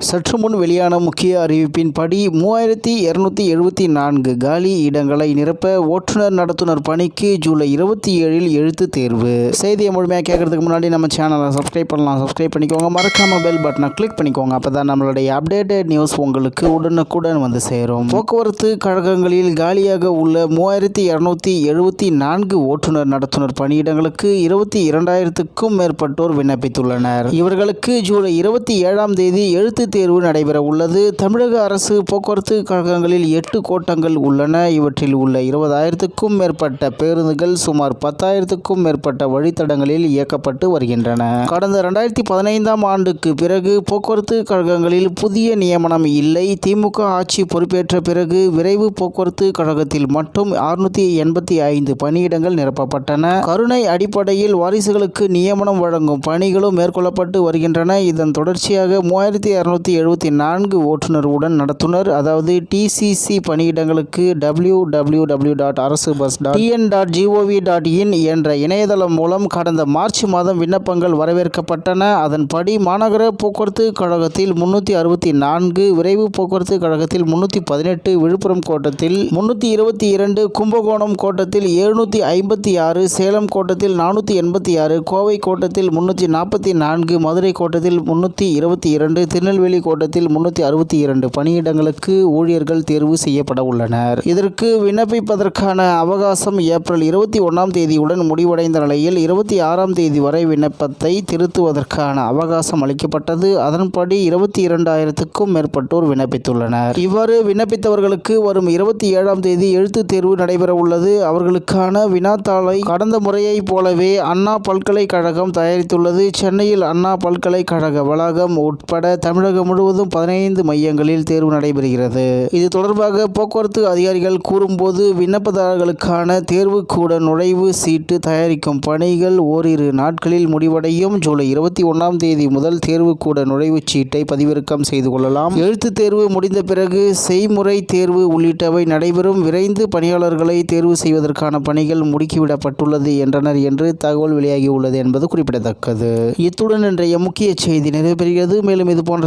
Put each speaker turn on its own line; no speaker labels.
சற்று முன் வெளியான முக்கிய அறிவிப்பின்படி மூவாயிரத்தி இருநூத்தி எழுபத்தி நான்கு காலி இடங்களை நிரப்ப ஓட்டுநர் நடத்துனர் பணிக்கு ஜூலை இருபத்தி ஏழில் எழுத்து தேர்வு. செய்தியை முழுமையாக கேட்கறதுக்கு முன்னாடி நம்ம சேனலை சப்ஸ்கிரைப் பண்ணலாம். சப்ஸ்கிரைப் பண்ணிக்கோங்க. மறக்காம பெல் பட்டனை கிளிக் பண்ணிக்கோங்க. அப்போ தான் நம்மளுடைய அப்டேட்டட் நியூஸ் உங்களுக்கு உடனுக்குடன் வந்து சேரும். போக்குவரத்து கழகங்களில் காலியாக உள்ள மூவாயிரத்தி இருநூத்தி எழுபத்தி நான்கு ஓட்டுநர் நடத்துனர் பணியிடங்களுக்கு இருபத்தி இரண்டாயிரத்துக்கும் மேற்பட்டோர் விண்ணப்பித்துள்ளனர். இவர்களுக்கு ஜூலை இருபத்தி ஏழாம் தேதி எழுத்து தேர்வு நடைபெற உள்ளது. தமிழக அரசு போக்குவரத்து கழகங்களில் எட்டு கோட்டங்கள் உள்ளன. இவற்றில் உள்ள இருபதாயிரத்துக்கும் மேற்பட்ட பேருந்துகள் சுமார் பத்தாயிரத்துக்கும் மேற்பட்ட வழித்தடங்களில் இயக்கப்பட்டு வருகின்றன. கடந்த ரெண்டாயிரத்தி பதினைந்தாம் ஆண்டுக்கு பிறகு போக்குவரத்து கழகங்களில் புதிய நியமனம் இல்லை. திமுக ஆட்சி பொறுப்பேற்ற பிறகு விரைவு போக்குவரத்து கழகத்தில் மட்டும் அறுநூத்தி எண்பத்தி ஐந்து பணியிடங்கள் நிரப்பப்பட்டன. கருணை அடிப்படையில் வாரிசுகளுக்கு நியமனம் வழங்கும் பணிகளும் மேற்கொள்ளப்பட்டு வருகின்றன. இதன் தொடர்ச்சியாக மூவாயிரத்தி இரநூத்தி எழுபத்தி நான்கு ஓட்டுநருடன் நடத்துனர். அதாவது டிசிசி பணியிடங்களுக்கு டபிள்யூ டபிள்யூ டபிள்யூ டாட் அரசு bus dot TN dot gov dot in என்ற இணையதளம் மூலம் கடந்த மார்ச் மாதம் விண்ணப்பங்கள் வரவேற்கப்பட்டன. அதன்படி மாநகர போக்குவரத்து கழகத்தில் முன்னூற்றி அறுபத்தி நான்கு விரைவு போக்குவரத்து கழகத்தில் முன்னூற்றி பதினெட்டு விழுப்புரம் கோட்டத்தில் முன்னூற்றி இருபத்தி இரண்டு கும்பகோணம் கோட்டத்தில் எழுநூற்றி ஐம்பத்தி ஆறு சேலம் கோட்டத்தில் நானூற்றி எண்பத்தி ஆறு கோவை கோட்டத்தில் முன்னூற்றி நாற்பத்தி நான்கு மதுரை கோட்டத்தில் முன்னூற்றி இருபத்தி இரண்டு திருநெல்வேலி கோட்டத்தில் முன்னூற்றி அறுபத்தி இரண்டு பணியிடங்களுக்கு ஊழியர்கள் தேர்வு செய்யப்பட உள்ளனர். இதற்கு விண்ணப்பிப்பதற்கான அவகாசம் ஏப்ரல் இருபத்தி ஒன்றாம் தேதியுடன் முடிவடைந்த நிலையில் இருபத்தி ஆறாம் தேதி வரை விண்ணப்பத்தை திருத்துவதற்கான அவகாசம் அளிக்கப்பட்டது. அதன்படி இருபத்தி இரண்டாயிரத்துக்கும் மேற்பட்டோர் விண்ணப்பித்துள்ளனர். இவ்வாறு விண்ணப்பித்தவர்களுக்கு வரும் இருபத்தி ஏழாம் தேதி எழுத்து தேர்வு நடைபெற உள்ளது. அவர்களுக்கான வினாத்தாளை கடந்த முறையைப் போலவே அண்ணா பல்கலைக்கழகம் தயாரித்துள்ளது. சென்னையில் அண்ணா பல்கலைக்கழக வளாகம் உட்பட தமிழக தமிழகம் முழுவதும் பதினைந்து மையங்களில் தேர்வு நடைபெறுகிறது. இது தொடர்பாக போக்குவரத்து அதிகாரிகள் கூறும்போது விண்ணப்பதாரர்களுக்கான தேர்வுக்கூட நுழைவு சீட்டு தயாரிக்கும் பணிகள் ஓரிரு நாட்களில் முடிவடையும். ஜூலை இருபத்தி ஒன்றாம் தேதி முதல் தேர்வுக்கூட நுழைவுச் சீட்டை பதிவிறக்கம் செய்து கொள்ளலாம். எழுத்து தேர்வு முடிந்த பிறகு செய்முறை தேர்வு உள்ளிட்டவை நடைபெறும். விரைந்து பணியாளர்களை தேர்வு செய்வதற்கான பணிகள் முடுக்கிவிடப்பட்டுள்ளது என்றனர் என்று தகவல் வெளியாகியுள்ளது என்பது குறிப்பிடத்தக்கது. இத்துடன் இன்றைய முக்கிய செய்தி நிறைவேறுகிறது மேலும் இது போன்ற